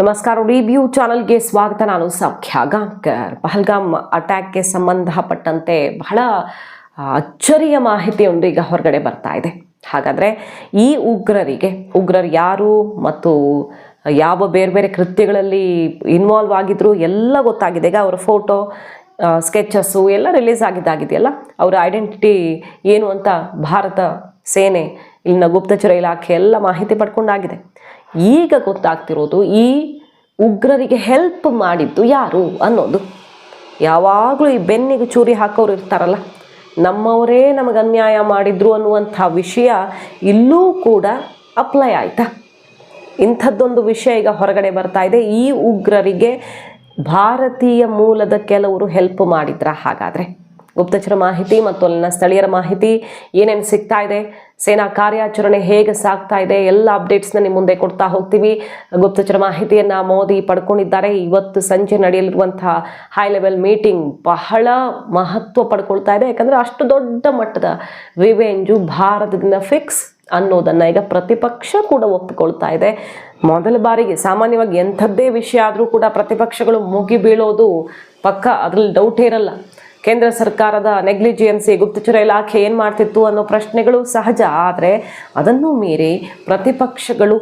ನಮಸ್ಕಾರ ರಿವ್ಯೂ ಚಾನಲ್ಗೆ ಸ್ವಾಗತ. ನಾನು ಸೌಖ್ಯ ಗಾಂಕರ್ ಪಹಲ್ಗಾಮ್ ಅಟ್ಯಾಕ್ಗೆ ಸಂಬಂಧಪಟ್ಟಂತೆ ಬಹಳ ಅಚ್ಚರಿಯ ಮಾಹಿತಿಯೊಂದು ಈಗ ಹೊರಗಡೆ ಬರ್ತಾ ಇದೆ. ಹಾಗಾದರೆ ಈ ಉಗ್ರರಿಗೆ, ಉಗ್ರರು ಯಾರು ಮತ್ತು ಯಾವ ಬೇರೆ ಬೇರೆ ಕೃತ್ಯಗಳಲ್ಲಿ ಇನ್ವಾಲ್ವ್ ಆಗಿದ್ರು ಎಲ್ಲ ಗೊತ್ತಾಗಿದೆ. ಈಗ ಅವರ ಫೋಟೋ ಸ್ಕೆಚಸ್ಸು ಎಲ್ಲ ರಿಲೀಸ್ ಆಗಿದ್ದಾಗಿದೆಯಲ್ಲ, ಅವರ ಐಡೆಂಟಿಟಿ ಏನು ಅಂತ ಭಾರತ ಸೇನೆ, ಇಲ್ಲಿನ ಗುಪ್ತಚರ ಇಲಾಖೆ ಎಲ್ಲ ಮಾಹಿತಿ ಪಡ್ಕೊಂಡಾಗಿದೆ. ಈಗ ಗೊತ್ತಾಗ್ತಿರೋದು ಈ ಉಗ್ರರಿಗೆ ಹೆಲ್ಪ್ ಮಾಡಿದ್ದು ಯಾರು ಅನ್ನೋದು. ಯಾವಾಗಲೂ ಈ ಬೆನ್ನಿಗೆ ಚೂರಿ ಹಾಕೋರು ಇರ್ತಾರಲ್ಲ, ನಮ್ಮವರೇ ನಮಗೆ ಅನ್ಯಾಯ ಮಾಡಿದ್ರು ಅನ್ನುವಂಥ ವಿಷಯ ಇಲ್ಲೂ ಕೂಡ ಅಪ್ಲೈ ಆಯಿತಾ? ಇಂಥದ್ದೊಂದು ವಿಷಯ ಈಗ ಹೊರಗಡೆ ಬರ್ತಾ ಇದೆ. ಈ ಉಗ್ರರಿಗೆ ಭಾರತೀಯ ಮೂಲದ ಕೆಲವರು ಹೆಲ್ಪ್ ಮಾಡಿದ್ರ ಹಾಗಾದರೆ. ಗುಪ್ತಚರ ಮಾಹಿತಿ ಮತ್ತು ಅಲ್ಲಿನ ಸ್ಥಳೀಯರ ಮಾಹಿತಿ ಏನೇನು ಸಿಗ್ತಾ ಇದೆ? ಸೇನಾ ಕಾರ್ಯಾಚರಣೆ ಹೇಗೆ ಸಾಗ್ತಾ ಇದೆ, ಎಲ್ಲ ಅಪ್ಡೇಟ್ಸ್ನ ನಿಮ್ಮ ಮುಂದೆ ಕೊಡ್ತಾ ಹೋಗ್ತೀವಿ. ಗುಪ್ತಚರ ಮಾಹಿತಿಯನ್ನು ಮೋದಿ ಪಡ್ಕೊಂಡಿದ್ದಾರೆ. ಇವತ್ತು ಸಂಜೆ ನಡೆಯಲಿರುವಂತಹ ಹೈ ಲೆವೆಲ್ ಮೀಟಿಂಗ್ ಬಹಳ ಮಹತ್ವ ಪಡ್ಕೊಳ್ತಾ ಇದೆ. ಯಾಕಂದರೆ ಅಷ್ಟು ದೊಡ್ಡ ಮಟ್ಟದ ರಿವೆಂಜು ಭಾರತದಿಂದ ಫಿಕ್ಸ್ ಅನ್ನೋದನ್ನು ಈಗ ಪ್ರತಿಪಕ್ಷ ಕೂಡ ಒಪ್ಪಿಕೊಳ್ತಾ ಇದೆ. ಮೊದಲ ಬಾರಿಗೆ ಸಾಮಾನ್ಯವಾಗಿ ಎಂಥದ್ದೇ ವಿಷಯ ಆದರೂ ಕೂಡ ಪ್ರತಿಪಕ್ಷಗಳು ಮುಗಿಬೀಳೋದು ಪಕ್ಕ. ಅದರಲ್ಲಿ ಡೌಟ್ ಇರಲ್ಲ. ಕೇಂದ್ರ ಸರ್ಕಾರದ ನೆಗ್ಲಿಜಿಯನ್ಸಿ ಗುಪ್ತಚರ ಇಲಾಖೆ ಏನು ಮಾಡ್ತಿತ್ತು ಅನ್ನೋ ಪ್ರಶ್ನೆಗಳು ಸಹಜ, ಆದರೆ ಅದನ್ನು ಮೀರಿ ಪ್ರತಿಪಕ್ಷಗಳು,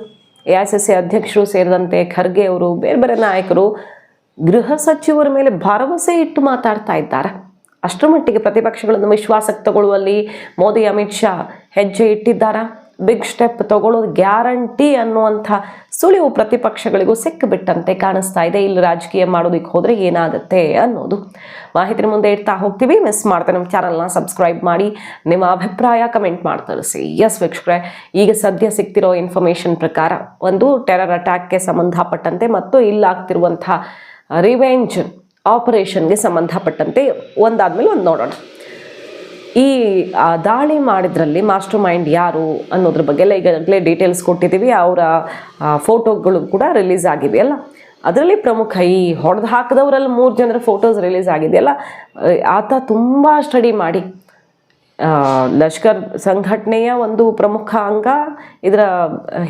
ಎ ಐ ಸಿ ಸಿ ಅಧ್ಯಕ್ಷರು ಸೇರಿದಂತೆ ಖರ್ಗೆ ಅವರು, ಬೇರೆ ಬೇರೆ ನಾಯಕರು, ಗೃಹ ಸಚಿವರ ಮೇಲೆ ಭರವಸೆ ಇಟ್ಟು ಮಾತಾಡ್ತಾ ಇದ್ದಾರೆ. ಅಷ್ಟರ ಮಟ್ಟಿಗೆ ಪ್ರತಿಪಕ್ಷಗಳನ್ನು ವಿಶ್ವಾಸಕ್ಕೆ ತಗೊಳ್ಳುವಲ್ಲಿ ಮೋದಿ, ಅಮಿತ್ ಶಾ ಹೆಜ್ಜೆ ಇಟ್ಟಿದ್ದಾರಾ? ಬಿಗ್ ಸ್ಟೆಪ್ ತಗೊಳ್ಳೋದು ಗ್ಯಾರಂಟಿ ಅನ್ನುವಂಥ ಸುಳಿವು ಪ್ರತಿಪಕ್ಷಗಳಿಗೂ ಸಿಕ್ಕಿಬಿಟ್ಟಂತೆ ಕಾಣಿಸ್ತಾ ಇದೆ. ಇಲ್ಲಿ ರಾಜಕೀಯ ಮಾಡೋದಕ್ಕೆ ಹೋದರೆ ಏನಾಗುತ್ತೆ ಅನ್ನೋದು. ಮಾಹಿತಿ ಮುಂದೆ ಇಡ್ತಾ ಹೋಗ್ತೀವಿ. ಮಿಸ್ ಮಾಡ್ತಾ ನಮ್ಮ ಚಾನಲ್ನ ಸಬ್ಸ್ಕ್ರೈಬ್ ಮಾಡಿ. ನಿಮ್ಮ ಅಭಿಪ್ರಾಯ ಕಮೆಂಟ್ ಮಾಡಿ ಸಿ ಎಸ್ ವೀಕ್ಷಕರೇ, ಈಗ ಸದ್ಯ ಸಿಗ್ತಿರೋ ಇನ್ಫಾರ್ಮೇಷನ್ ಪ್ರಕಾರ ಒಂದು ಟೆರರ್ ಅಟ್ಯಾಕ್ಗೆ ಸಂಬಂಧಪಟ್ಟಂತೆ ಮತ್ತು ಇಲ್ಲಾಗ್ತಿರುವಂಥ ರಿವೆಂಜ್ ಆಪರೇಷನ್ಗೆ ಸಂಬಂಧಪಟ್ಟಂತೆ ಒಂದಾದ್ಮೇಲೆ ಒಂದು ನೋಡೋಣ. ಈ ದಾಳಿ ಮಾಡಿದ್ರಲ್ಲಿ ಮಾಸ್ಟರ್ ಮೈಂಡ್ ಯಾರು ಅನ್ನೋದ್ರ ಬಗ್ಗೆ ಎಲ್ಲ ಈಗಾಗಲೇ ಡೀಟೇಲ್ಸ್ ಕೊಟ್ಟಿದ್ದೀವಿ. ಅವರ ಫೋಟೋಗಳು ಕೂಡ ರಿಲೀಸ್ ಆಗಿವೆ ಅಲ್ಲ? ಅದರಲ್ಲಿ ಪ್ರಮುಖ ಈ ಹೊಡೆದು ಹಾಕಿದವರಲ್ಲಿ ಮೂರು ಜನರ ಫೋಟೋಸ್ ರಿಲೀಸ್ ಆಗಿದೆಯಲ್ಲ ಆತ ತುಂಬ ಸ್ಟಡಿ ಮಾಡಿ. ಲಷ್ಕರ್ ಸಂಘಟನೆಯ ಒಂದು ಪ್ರಮುಖ ಅಂಗ ಇದರ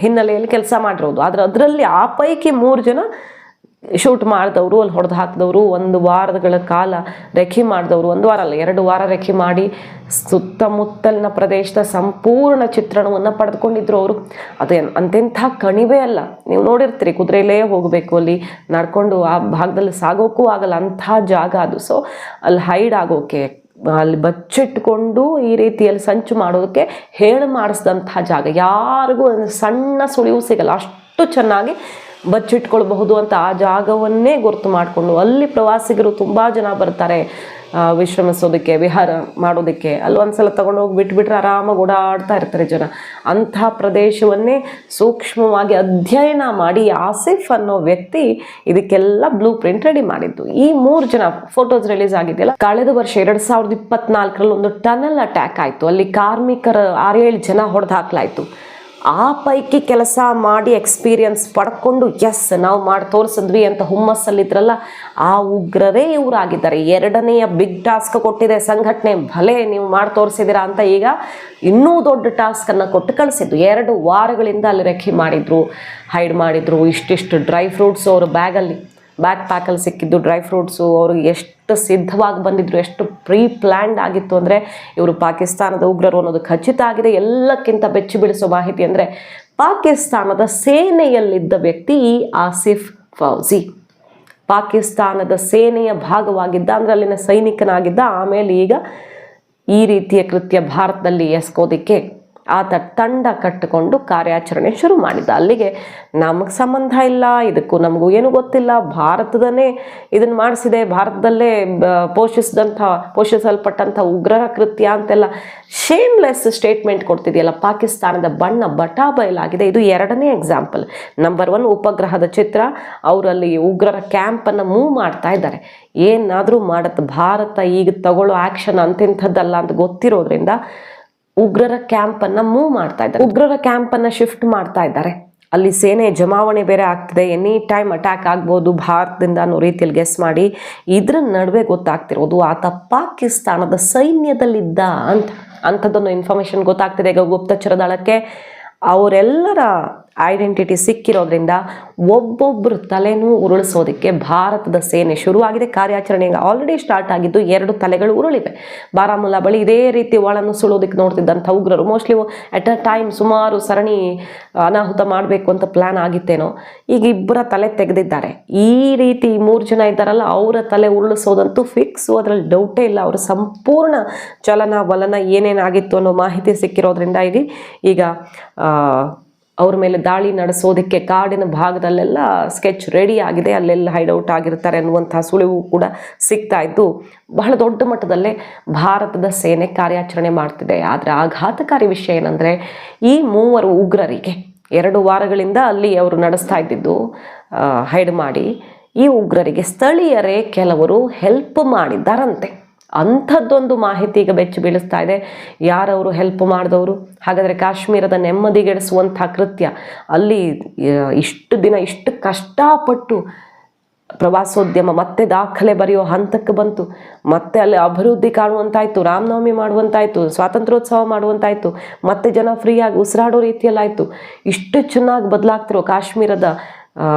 ಹಿನ್ನೆಲೆಯಲ್ಲಿ ಕೆಲಸ ಮಾಡಿರೋದು. ಆದರೆ ಅದರಲ್ಲಿ ಆ ಪೈಕಿ ಮೂರು ಜನ ಶೂಟ್ ಮಾಡಿದವರು, ಅಲ್ಲಿ ಹೊಡೆದು ಹಾಕಿದವರು, ಒಂದು ವಾರಗಳ ಕಾಲ ರೆಖೆ ಮಾಡಿದವರು, ಒಂದು ವಾರ ಅಲ್ಲ, ಎರಡು ವಾರ ರೆಖೆ ಮಾಡಿ ಸುತ್ತಮುತ್ತಲಿನ ಪ್ರದೇಶದ ಸಂಪೂರ್ಣ ಚಿತ್ರಣವನ್ನು ಪಡೆದುಕೊಂಡಿದ್ರು ಅವರು. ಅದು ಅಂತೆಂಥ ಕಣಿವೆ ಅಲ್ಲ. ನೀವು ನೋಡಿರ್ತೀರಿ ಕುದುರೆಯಲ್ಲೇ ಹೋಗಬೇಕು ಅಲ್ಲಿ, ನಡ್ಕೊಂಡು ಆ ಭಾಗದಲ್ಲಿ ಸಾಗೋಕ್ಕೂ ಆಗಲ್ಲ, ಅಂಥ ಜಾಗ ಅದು. ಸೊ ಅಲ್ಲಿ ಹೈಡ್ ಆಗೋಕೆ, ಅಲ್ಲಿ ಬಚ್ಚಿಟ್ಕೊಂಡು ಈ ರೀತಿಯಲ್ಲಿ ಸಂಚು ಮಾಡೋದಕ್ಕೆ ಹೇಳಿ ಮಾಡಿಸಿದಂಥ ಜಾಗ. ಯಾರಿಗೂ ಸಣ್ಣ ಸುಳಿವು ಸಿಗಲ್ಲ. ಅಷ್ಟು ಚೆನ್ನಾಗಿ ಬಚ್ಚಿಟ್ಕೊಳ್ಬಹುದು ಅಂತ ಆ ಜಾಗವನ್ನೇ ಗುರುತು ಮಾಡಿಕೊಂಡು ಅಲ್ಲಿ ಪ್ರವಾಸಿಗರು ತುಂಬ ಜನ ಬರ್ತಾರೆ. ವಿಶ್ರಮಿಸೋದಕ್ಕೆ, ವಿಹಾರ ಮಾಡೋದಕ್ಕೆ. ಅಲ್ಲಿ ಒಂದ್ಸಲ ತಗೊಂಡೋಗಿ ಬಿಟ್ಬಿಟ್ರೆ ಆರಾಮಾಗಿ ಓಡಾಡ್ತಾ ಇರ್ತಾರೆ ಜನ. ಅಂಥ ಪ್ರದೇಶವನ್ನೇ ಸೂಕ್ಷ್ಮವಾಗಿ ಅಧ್ಯಯನ ಮಾಡಿ ಆಸಿಫ್ ಅನ್ನೋ ವ್ಯಕ್ತಿ ಇದಕ್ಕೆಲ್ಲ ಬ್ಲೂ ಪ್ರಿಂಟ್ ರೆಡಿ ಮಾಡಿದ್ದು. ಈ ಮೂರು ಜನ ಫೋಟೋಸ್ ರಿಲೀಸ್ ಆಗಿದೆಯಲ್ಲ, ಕಳೆದ ವರ್ಷ ಎರಡು ಸಾವಿರದ ಇಪ್ಪತ್ನಾಲ್ಕರಲ್ಲಿ ಒಂದು ಟನಲ್ ಅಟ್ಯಾಕ್ ಆಯಿತು. ಅಲ್ಲಿ ಕಾರ್ಮಿಕರ ಆರೇಳು ಜನ ಹೊಡೆದು ಹಾಕ್ಲಾಯ್ತು ಆ ಪೈಕಿ ಕೆಲಸ ಮಾಡಿ ಎಕ್ಸ್ಪೀರಿಯನ್ಸ್ ಪಡ್ಕೊಂಡು ಎಸ್ ನಾವು ಮಾಡಿ ತೋರಿಸಿದ್ವಿ ಅಂತ ಹುಮ್ಮಸ್ಸಲ್ಲಿದ್ರಲ್ಲ, ಆ ಉಗ್ರರೇ ಇವರಾಗಿದ್ದಾರೆ. ಎರಡನೆಯ ಬಿಗ್ ಟಾಸ್ಕ್ ಕೊಟ್ಟಿದೆ ಸಂಘಟನೆ, ಭಲೆ ನೀವು ಮಾಡಿ ತೋರಿಸಿದಿರಾ ಅಂತ ಈಗ ಇನ್ನೂ ದೊಡ್ಡ ಟಾಸ್ಕನ್ನು ಕೊಟ್ಟು ಕಳಿಸಿದ್ದು. ಎರಡು ವಾರಗಳಿಂದ ಅಲ್ಲಿ ರೆಕ್ಕಿ ಮಾಡಿದ್ರು ಹೈಡ್ ಮಾಡಿದ್ರು, ಇಷ್ಟಿಷ್ಟು ಡ್ರೈ ಫ್ರೂಟ್ಸ್ ಅವರು ಬ್ಯಾಗಲ್ಲಿ ಬ್ಯಾಕ್ ಪ್ಯಾಕಲ್ಲಿ ಸಿಕ್ಕಿದ್ದು ಡ್ರೈ ಫ್ರೂಟ್ಸು ಅವ್ರಿಗೆ ಎಷ್ಟು ಸಿದ್ಧವಾಗಿ ಬಂದಿದ್ರು, ಎಷ್ಟು ಪ್ರೀ ಪ್ಲ್ಯಾಂಡ್ ಆಗಿತ್ತು ಅಂದರೆ ಇವರು ಪಾಕಿಸ್ತಾನದ ಉಗ್ರರು ಅನ್ನೋದು ಖಚಿತ ಆಗಿದೆ. ಎಲ್ಲಕ್ಕಿಂತ ಬೆಚ್ಚಿ ಬೀಳಿಸೋ ಮಾಹಿತಿ ಅಂದರೆ ಪಾಕಿಸ್ತಾನದ ಸೇನೆಯಲ್ಲಿದ್ದ ವ್ಯಕ್ತಿ ಆಸಿಫ್ ಫೌಜಿ. ಪಾಕಿಸ್ತಾನದ ಸೇನೆಯ ಭಾಗವಾಗಿದ್ದ, ಅಂದರೆ ಅಲ್ಲಿನ ಸೈನಿಕನಾಗಿದ್ದ, ಆಮೇಲೆ ಈಗ ಈ ರೀತಿಯ ಕೃತ್ಯ ಭಾರತದಲ್ಲಿ ಎಸ್ಕೋದಿಕ್ಕೆ ಆತ ತಂಡ ಕಟ್ಟಿಕೊಂಡು ಕಾರ್ಯಾಚರಣೆ ಶುರು ಮಾಡಿದ. ಅಲ್ಲಿಗೆ ನಮಗೆ ಸಂಬಂಧ ಇಲ್ಲ, ಇದಕ್ಕೂ ನಮಗೂ ಏನೂ ಗೊತ್ತಿಲ್ಲ. ಭಾರತದನ್ನೇ ಇದನ್ನು ಮಾಡಿಸಿದೆ, ಭಾರತದಲ್ಲೇ ಪೋಷಿಸಿದಂಥ, ಪೋಷಿಸಲ್ಪಟ್ಟಂಥ ಉಗ್ರರ ಕೃತ್ಯ ಅಂತೆಲ್ಲ ಶೇಮ್ಲೆಸ್ ಸ್ಟೇಟ್ಮೆಂಟ್ ಕೊಡ್ತಿದೆಯಲ್ಲ, ಪಾಕಿಸ್ತಾನದ ಬಣ್ಣ ಬಟಾ ಬಯಲಾಗಿದೆ. ಇದು ಎರಡನೇ ಎಕ್ಸಾಂಪಲ್ ನಂಬರ್ ಒನ್ ಉಪಗ್ರಹದ ಚಿತ್ರ, ಅವರಲ್ಲಿ ಉಗ್ರರ ಕ್ಯಾಂಪನ್ನು ಮೂವ್ ಮಾಡ್ತಾ ಇದ್ದಾರೆ. ಏನಾದರೂ ಮಾಡತ್ತೆ ಭಾರತ ಈಗ ತಗೊಳ್ಳೋ ಆ್ಯಕ್ಷನ್ ಅಂತಿಂಥದ್ದಲ್ಲ ಅಂತ ಗೊತ್ತಿರೋದ್ರಿಂದ ಉಗ್ರರ ಕ್ಯಾಂಪ್ ಅನ್ನ ಮೂವ್ ಮಾಡ್ತಾ ಇದ್ದಾರೆ. ಉಗ್ರರ ಕ್ಯಾಂಪ್ ಅನ್ನ ಶಿಫ್ಟ್ ಮಾಡ್ತಾ ಇದ್ದಾರೆ. ಅಲ್ಲಿ ಸೇನೆ ಜಮಾವಣೆ ಬೇರೆ ಆಗ್ತಿದೆ. ಎನಿ ಟೈಮ್ ಅಟ್ಯಾಕ್ ಆಗ್ಬೋದು. ಭಾರತದಿಂದ ಅನ್ನೋ ರೀತಿಯಲ್ಲಿ ಗೆಸ್ ಮಾಡಿ. ಇದ್ರ ನಡುವೆ ಗೊತ್ತಾಗ್ತಿರೋದು ಆತ ಪಾಕಿಸ್ತಾನದ ಸೈನ್ಯದಲ್ಲಿದ್ದ ಅಂತ. ಅಂಥದ್ದೊಂದು ಇನ್ಫಾರ್ಮೇಶನ್ ಗೊತ್ತಾಗ್ತಿದೆ ಈಗ ಗುಪ್ತಚರ ದಳಕ್ಕೆ. ಅವರೆಲ್ಲರ ಐಡೆಂಟಿಟಿ ಸಿಕ್ಕಿರೋದ್ರಿಂದ ಒಬ್ಬೊಬ್ಬರು ತಲೆನೂ ಉರುಳಿಸೋದಕ್ಕೆ ಭಾರತದ ಸೇನೆ ಶುರುವಾಗಿದೆ. ಕಾರ್ಯಾಚರಣೆ ಆಲ್ರೆಡಿ ಸ್ಟಾರ್ಟ್ ಆಗಿದ್ದು ಎರಡು ತಲೆಗಳು ಉರುಳಿವೆ. ಬಾರಾಮುಲ್ಲಾ ಬಳಿ ಇದೇ ರೀತಿ ಒಳನ್ನು ಸುಳೋದಕ್ಕೆ ನೋಡ್ತಿದ್ದಂಥ ಉಗ್ರರು ಮೋಸ್ಟ್ಲಿ ಅಟ್ ಅ ಟೈಮ್ ಸುಮಾರು ಸರಣಿ ಅನಾಹುತ ಮಾಡಬೇಕು ಅಂತ ಪ್ಲಾನ್ ಆಗಿತ್ತೇನೋ. ಈಗ ಇಬ್ಬರ ತಲೆ ತೆಗೆದಿದ್ದಾರೆ. ಈ ರೀತಿ ಮೂರು ಜನ ಇದ್ದಾರಲ್ಲ, ಅವರ ತಲೆ ಉರುಳಿಸೋದಂತೂ ಫಿಕ್ಸ್ ಅದರಲ್ಲಿ ಡೌಟೇ ಇಲ್ಲ. ಅವರ ಸಂಪೂರ್ಣ ಚಲನ ವಲನ ಏನೇನಾಗಿತ್ತು ಅನ್ನೋ ಮಾಹಿತಿ ಸಿಕ್ಕಿರೋದ್ರಿಂದ ಈಗ ಈಗ ಅವ್ರ ಮೇಲೆ ದಾಳಿ ನಡೆಸೋದಕ್ಕೆ ಕಾಡಿನ ಭಾಗದಲ್ಲೆಲ್ಲ ಸ್ಕೆಚ್ ರೆಡಿ ಆಗಿದೆ, ಅಲ್ಲೆಲ್ಲ ಹೈಡೌಟ್ ಆಗಿರ್ತಾರೆ ಅನ್ನುವಂಥ ಸುಳಿವು ಕೂಡ ಸಿಗ್ತಾ ಇದ್ದು ಬಹಳ ದೊಡ್ಡ ಮಟ್ಟದಲ್ಲೇ ಭಾರತದ ಸೇನೆ ಕಾರ್ಯಾಚರಣೆ ಮಾಡ್ತಿದೆ. ಆದರೆ ಆಘಾತಕಾರಿ ವಿಷಯ ಏನಂದರೆ, ಈ ಮೂವರು ಉಗ್ರರಿಗೆ ಎರಡು ವಾರಗಳಿಂದ ಅಲ್ಲಿ ಅವರು ನಡೆಸ್ತಾ ಇದ್ದಿದ್ದು ಹೈಡ್ ಮಾಡಿ, ಈ ಉಗ್ರರಿಗೆ ಸ್ಥಳೀಯರೇ ಕೆಲವರು ಹೆಲ್ಪ್ ಮಾಡಿದ್ದಾರಂತೆ. ಅಂಥದ್ದೊಂದು ಮಾಹಿತಿ ಈಗ ಬೆಚ್ಚಿ ಬೀಳಿಸ್ತಾ ಇದೆ. ಯಾರವರು ಹೆಲ್ಪ್ ಮಾಡಿದವರು? ಹಾಗಾದರೆ ಕಾಶ್ಮೀರದ ನೆಮ್ಮದಿಗೆಡಿಸುವಂಥ ಕೃತ್ಯ, ಅಲ್ಲಿ ಇಷ್ಟು ದಿನ ಇಷ್ಟು ಕಷ್ಟಪಟ್ಟು ಪ್ರವಾಸೋದ್ಯಮ ಮತ್ತೆ ದಾಖಲೆ ಬರೆಯೋ ಹಂತಕ್ಕೆ ಬಂತು. ಮತ್ತೆ ಅಲ್ಲಿ ಅಭಿವೃದ್ಧಿ ಕಾಣುವಂತಾಯ್ತು, ರಾಮನವಮಿ ಮಾಡುವಂತಾಯ್ತು, ಸ್ವಾತಂತ್ರ್ಯೋತ್ಸವ ಮಾಡುವಂತಾಯ್ತು, ಮತ್ತೆ ಜನ ಫ್ರೀಯಾಗಿ ಉಸಿರಾಡೋ ರೀತಿಯಲ್ಲಾಯ್ತು. ಇಷ್ಟು ಚೆನ್ನಾಗಿ ಬದಲಾಗ್ತಿರೋ ಕಾಶ್ಮೀರದ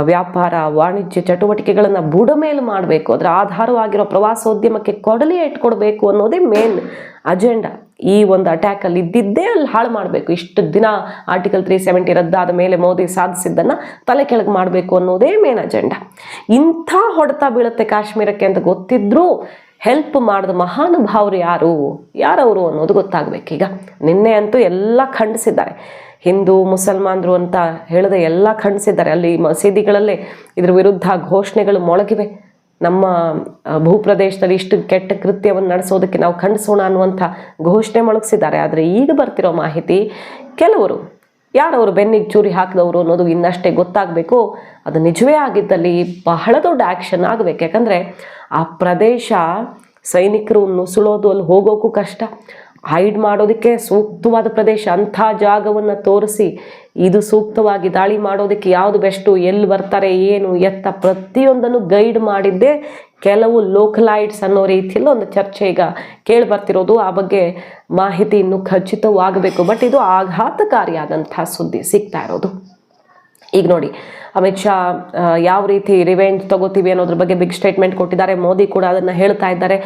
ವ್ಯಾಪಾರ, ವಾಣಿಜ್ಯ ಚಟುವಟಿಕೆಗಳನ್ನು ಬುಡಮೇಲು ಮಾಡಬೇಕು. ಅದರ ಆಧಾರವಾಗಿರೋ ಪ್ರವಾಸೋದ್ಯಮಕ್ಕೆ ಕೊಡಲಿ ಇಟ್ಕೊಡ್ಬೇಕು ಅನ್ನೋದೇ ಮೇನ್ ಅಜೆಂಡಾ. ಈ ಒಂದು ಅಟ್ಯಾಕಲ್ಲಿ ಇದ್ದಿದ್ದೇ ಅಲ್ಲಿ ಹಾಳು ಮಾಡಬೇಕು. ಇಷ್ಟು ದಿನ ಆರ್ಟಿಕಲ್ ತ್ರೀ ಸೆವೆಂಟಿ ರದ್ದಾದ ಮೇಲೆ ಮೋದಿ ಸಾಧಿಸಿದ್ದನ್ನು ತಲೆ ಕೆಳಗೆ ಮಾಡಬೇಕು ಅನ್ನೋದೇ ಮೇನ್ ಅಜೆಂಡಾ. ಇಂಥ ಹೊಡೆತ ಬೀಳುತ್ತೆ ಕಾಶ್ಮೀರಕ್ಕೆ ಅಂತ ಗೊತ್ತಿದ್ರೂ ಹೆಲ್ಪ್ ಮಾಡಿದ ಮಹಾನುಭಾವರು ಯಾರು? ಯಾರವರು ಅನ್ನೋದು ಗೊತ್ತಾಗಬೇಕೀಗ. ನಿನ್ನೆ ಅಂತೂ ಎಲ್ಲ ಖಂಡಿಸಿದ್ದಾರೆ. ಹಿಂದೂ, ಮುಸಲ್ಮಾನರು ಅಂತ ಹೇಳದೆ ಎಲ್ಲ ಖಂಡಿಸಿದ್ದಾರೆ. ಅಲ್ಲಿ ಮಸೀದಿಗಳಲ್ಲೇ ಇದ್ರ ವಿರುದ್ಧ ಘೋಷಣೆಗಳು ಮೊಳಗಿವೆ. ನಮ್ಮ ಭೂಪ್ರದೇಶದಲ್ಲಿ ಇಷ್ಟು ಕೆಟ್ಟ ಕೃತ್ಯವನ್ನು ನಡೆಸೋದಕ್ಕೆ ನಾವು ಖಂಡಿಸೋಣ ಅನ್ನುವಂಥ ಘೋಷಣೆ ಮೊಳಗಿಸಿದ್ದಾರೆ. ಆದರೆ ಈಗ ಬರ್ತಿರೋ ಮಾಹಿತಿ, ಕೆಲವರು ಯಾರವರು ಬೆನ್ನಿಗೆ ಚೂರಿ ಹಾಕಿದವರು ಅನ್ನೋದು ಇನ್ನಷ್ಟೇ ಗೊತ್ತಾಗಬೇಕು. ಅದು ನಿಜವೇ ಆಗಿದ್ದಲ್ಲಿ ಬಹಳ ದೊಡ್ಡ ಆ್ಯಕ್ಷನ್ ಆಗಬೇಕು. ಯಾಕಂದರೆ ಆ ಪ್ರದೇಶ ಸೈನಿಕರು ನುಸುಳೋದು ಅಲ್ಲಿ ಹೋಗೋಕ್ಕೂ ಕಷ್ಟ. ಹೈಡ್ ಮಾಡೋದಕ್ಕೆ ಸೂಕ್ತವಾದ ಪ್ರದೇಶ, ಅಂಥ ಜಾಗವನ್ನು ತೋರಿಸಿ ಇದು ಸೂಕ್ತವಾಗಿ ದಾಳಿ ಮಾಡೋದಕ್ಕೆ ಯಾವುದು ಬೆಸ್ಟು ಎಲ್ಲಿ ಬರ್ತಾರೆ, ಏನು ಎತ್ತ ಪ್ರತಿಯೊಂದನ್ನು ಗೈಡ್ ಮಾಡಿದ್ದೇ ಕೆಲವು ಲೋಕಲೈಟ್ಸ್ ಅನ್ನೋ ರೀತಿಯಲ್ಲಿ ಒಂದು ಚರ್ಚೆ ಈಗ ಕೇಳಿ ಬರ್ತಿರೋದು. ಆ ಬಗ್ಗೆ ಮಾಹಿತಿ ಇನ್ನೂ ಖಚಿತವಾಗಬೇಕು. ಬಟ್ ಇದು ಆಘಾತಕಾರಿಯಾದಂಥ ಸುದ್ದಿ ಸಿಗ್ತಾ ಇರೋದು. ಈಗ ನೋಡಿ, ಅಮಿತ್ ಶಾ ಯಾವ ರೀತಿ ರಿವೆಂಜ್ ತಗೋತೀವಿ ಅನ್ನೋದ್ರ ಬಗ್ಗೆ ಬಿಗ್ ಸ್ಟೇಟ್ಮೆಂಟ್ ಕೊಟ್ಟಿದ್ದಾರೆ. ಮೋದಿ ಕೂಡ ಅದನ್ನು ಹೇಳ್ತಾ ಇದ್ದಾರೆ.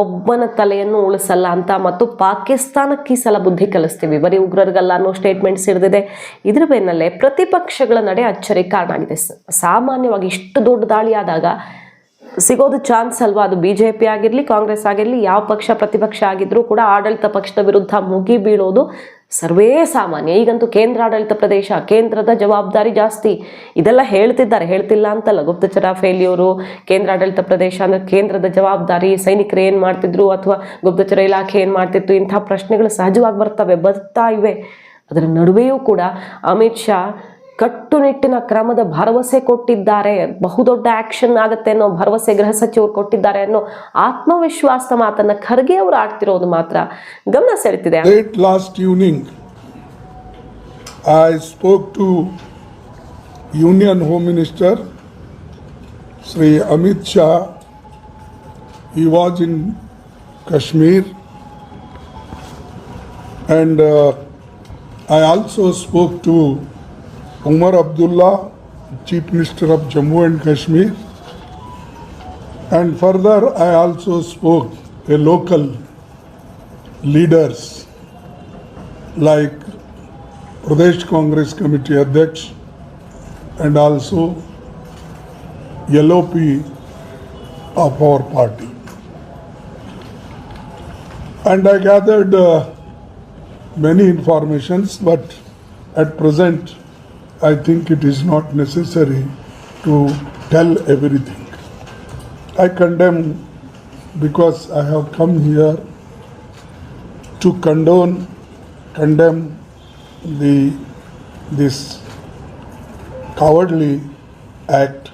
ಒಬ್ಬನ ತಲೆಯನ್ನು ಉಳಿಸಲ್ಲ ಅಂತ ಮತ್ತು ಪಾಕಿಸ್ತಾನಕ್ಕೆ ಸಲ ಬುದ್ಧಿ ಕಲಿಸ್ತೀವಿ. ಬರೀ ಉಗ್ರರಿಗಲ್ಲ ಅನ್ನೋ ಸ್ಟೇಟ್ಮೆಂಟ್ಸ್ ಹಿಡಿದಿದೆ ಇದ್ರ ಬೆನ್ನಲ್ಲೇ ಪ್ರತಿಪಕ್ಷಗಳ ನಡೆ ಅಚ್ಚರಿ ಕಾರಣ ಆಗಿದೆ. ಸಾಮಾನ್ಯವಾಗಿ ಇಷ್ಟು ದೊಡ್ಡ ದಾಳಿ ಆದಾಗ ಸಿಗೋದು ಚಾನ್ಸ್ ಅಲ್ವಾ? ಅದು ಬಿ ಜೆ ಪಿ ಆಗಿರಲಿ, ಕಾಂಗ್ರೆಸ್ ಆಗಿರಲಿ, ಯಾವ ಪಕ್ಷ ಪ್ರತಿಪಕ್ಷ ಆಗಿದ್ರೂ ಕೂಡ ಆಡಳಿತ ಪಕ್ಷದ ವಿರುದ್ಧ ಮುಗಿ ಬೀಳೋದು ಸರ್ವೇ ಸಾಮಾನ್ಯ. ಈಗಂತೂ ಕೇಂದ್ರ ಆಡಳಿತ ಪ್ರದೇಶ, ಕೇಂದ್ರದ ಜವಾಬ್ದಾರಿ ಜಾಸ್ತಿ. ಇದೆಲ್ಲ ಹೇಳ್ತಿದ್ದಾರೆ. ಹೇಳ್ತಿಲ್ಲ ಅಂತಲ್ಲ ಗುಪ್ತಚರ ಫೇಲ್ಯೂರು. ಕೇಂದ್ರ ಆಡಳಿತ ಪ್ರದೇಶ ಅಂದರೆ ಕೇಂದ್ರದ ಜವಾಬ್ದಾರಿ. ಸೈನಿಕರು ಏನು ಮಾಡ್ತಿದ್ರು ಅಥವಾ ಗುಪ್ತಚರ ಇಲಾಖೆ ಏನು ಮಾಡ್ತಿತ್ತು? ಇಂಥ ಪ್ರಶ್ನೆಗಳು ಸಹಜವಾಗಿ ಬರ್ತವೆ, ಬರ್ತಾ ಇವೆ. ಅದರ ನಡುವೆಯೂ ಕೂಡ ಅಮಿತ್ ಶಾ ಕಟ್ಟುನಿಟ್ಟಿನ ಕ್ರಮದ ಭರವಸೆ ಕೊಟ್ಟಿದ್ದಾರೆ ಬಹುದೊಡ್ಡ ಆಕ್ಷನ್ ಆಗುತ್ತೆ ಅನ್ನೋ ಭರವಸೆ ಗೃಹ ಸಚಿವರು ಕೊಟ್ಟಿದ್ದಾರೆ ಅನ್ನೋ ಆತ್ಮವಿಶ್ವಾಸ ಮಾತನ್ನ ಖರ್ಗೆ ಅವರು ಆಡ್ತಿರೋದು ಮಾತ್ರ ಗಮನ ಸೆಳೆತಿದೆ last evening I spoke to union home minister Shri Amit Shah. He was in Kashmir. And I also spoke to Umar Abdullah, Chief Minister of Jammu and Kashmir. And further, I also spoke a local leaders like Pradesh Congress Committee Adhyaksh and also LOP of our party. And I gathered uh, many informations, but at present, I think it is not necessary to tell everything. I condemn because I have come here to condone, condemn the this cowardly act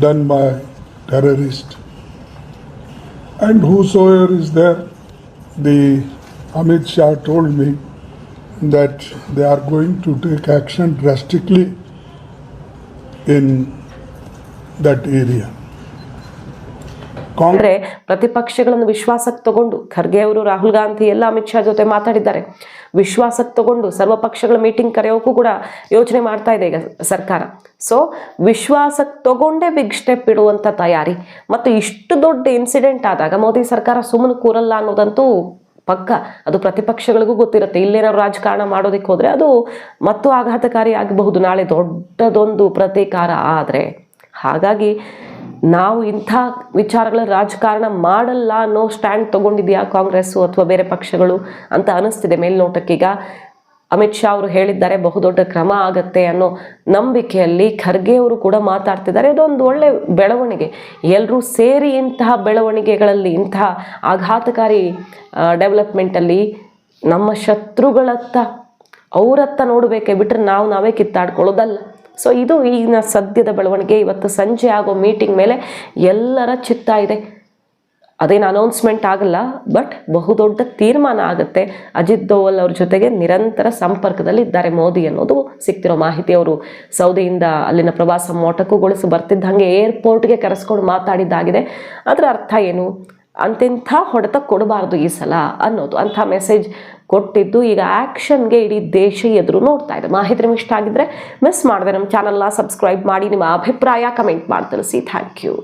done by terrorist. And whosoever is there, the Amit Shah told me that they are going to take action drastically in that area. ಅಂದ್ರೆ ಪ್ರತಿಪಕ್ಷಗಳನ್ನು ವಿಶ್ವಾಸಕ್ಕೆ ತಗೊಂಡು, ಖರ್ಗೆ ಅವರು, ರಾಹುಲ್ ಗಾಂಧಿ, ಎಲ್ಲ ಅಮಿತ್ ಶಾ ಜೊತೆ ಮಾತಾಡಿದ್ದಾರೆ. ವಿಶ್ವಾಸಕ್ಕೆ ತಗೊಂಡು ಸರ್ವ ಪಕ್ಷಗಳ ಮೀಟಿಂಗ್ ಕರೆಯೋಕ್ಕೂ ಕೂಡ ಯೋಚನೆ ಮಾಡ್ತಾ ಇದೆ ಈಗ ಸರ್ಕಾರ. ಸೊ ವಿಶ್ವಾಸಕ್ಕೆ ತಗೊಂಡೇ ಬಿಗ್ ಸ್ಟೆಪ್ ಇಡುವಂಥ ತಯಾರಿ. ಮತ್ತು ಇಷ್ಟು ದೊಡ್ಡ ಇನ್ಸಿಡೆಂಟ್ ಆದಾಗ ಮೋದಿ ಸರ್ಕಾರ ಸುಮ್ಮನೆ ಕೂರಲ್ಲ ಅನ್ನೋದಂತೂ ಪಕ್ಕ ಅದು ಪ್ರತಿಪಕ್ಷಗಳಿಗೂ ಗೊತ್ತಿರುತ್ತೆ. ಇಲ್ಲೇನಾದ್ರು ರಾಜಕಾರಣ ಮಾಡೋದಕ್ಕೆ ಹೋದರೆ ಅದು ಮತ್ತು ಆಘಾತಕಾರಿ ಆಗಬಹುದು. ನಾಳೆ ದೊಡ್ಡದೊಂದು ಪ್ರತೀಕಾರ ಆದರೆ ಹಾಗಾಗಿ ನಾವು ಇಂಥ ವಿಚಾರಗಳ ರಾಜಕಾರಣ ಮಾಡಲ್ಲ ಅನ್ನೋ ಸ್ಟ್ಯಾಂಡ್ ತಗೊಂಡಿದ್ಯಾ ಕಾಂಗ್ರೆಸ್ಸು ಅಥವಾ ಬೇರೆ ಪಕ್ಷಗಳು ಅಂತ ಅನಿಸ್ತಿದೆ ಮೇಲ್ನೋಟಕ್ಕೀಗ. ಅಮಿತ್ ಶಾ ಅವರು ಹೇಳಿದ್ದಾರೆ, ಬಹುದೊಡ್ಡ ಕ್ರಮ ಆಗತ್ತೆ ಅನ್ನೋ ನಂಬಿಕೆಯಲ್ಲಿ ಖರ್ಗೆ ಅವರು ಕೂಡ ಮಾತಾಡ್ತಿದ್ದಾರೆ. ಇದೊಂದು ಒಳ್ಳೆ ಬೆಳವಣಿಗೆ. ಎಲ್ಲರೂ ಸೇರಿ ಇಂತಹ ಬೆಳವಣಿಗೆಗಳಲ್ಲಿ, ಇಂತಹ ಆಘಾತಕಾರಿ ಡೆವಲಪ್ಮೆಂಟಲ್ಲಿ ನಮ್ಮ ಶತ್ರುಗಳತ್ತ, ಅವರತ್ತ ನೋಡಬೇಕೇ ಬಿಟ್ಟರೆ ನಾವು ನಾವೇ ಕಿತ್ತಾಡ್ಕೊಳ್ಳೋದಲ್ಲ. ಸೊ ಇದು ಈಗಿನ ಸದ್ಯದ ಬೆಳವಣಿಗೆ. ಇವತ್ತು ಸಂಜೆ ಆಗೋ ಮೀಟಿಂಗ್ ಮೇಲೆ ಎಲ್ಲರ ಚಿತ್ತ ಇದೆ. ಅದೇನು ಅನೌನ್ಸ್ಮೆಂಟ್ ಆಗಲ್ಲ ಬಟ್ ಬಹುದೊಡ್ಡ ತೀರ್ಮಾನ ಆಗುತ್ತೆ. ಅಜಿತ್ ದೋವಲ್ ಅವ್ರ ಜೊತೆಗೆ ನಿರಂತರ ಸಂಪರ್ಕದಲ್ಲಿ ಇದ್ದಾರೆ ಮೋದಿ ಅನ್ನೋದು ಸಿಗ್ತಿರೋ ಮಾಹಿತಿ ಅವರು. ಸೌದಿಯಿಂದ ಅಲ್ಲಿನ ಪ್ರವಾಸ ಮೊಟಕುಗೊಳಿಸಿ ಬರ್ತಿದ್ದ ಹಾಗೆ ಏರ್ಪೋರ್ಟ್ಗೆ ಕರೆಸ್ಕೊಂಡು ಮಾತಾಡಿದ್ದಾಗಿದೆ. ಅದರ ಅರ್ಥ ಏನು? ಅಂತೆಂಥ ಹೊಡೆತ ಕೊಡಬಾರ್ದು ಈ ಸಲ ಅನ್ನೋದು. ಅಂಥ ಮೆಸೇಜ್ ಕೊಟ್ಟಿದ್ದು ಈಗ ಆ್ಯಕ್ಷನ್ಗೆ ಇಡೀ ದೇಶ ಎದುರು ನೋಡ್ತಾ ಇದೆ. ಮಾಹಿತಿ ನಿಮಗೆ ಇಷ್ಟ ಆಗಿದ್ರೆ ಮಿಸ್ ಮಾಡಿದೆ ನಮ್ಮ ಚಾನಲ್ನ ಸಬ್ಸ್ಕ್ರೈಬ್ ಮಾಡಿ, ನಿಮ್ಮ ಅಭಿಪ್ರಾಯ ಕಮೆಂಟ್ ಮಾಡಿ ತಿಳಿಸಿ. Thank you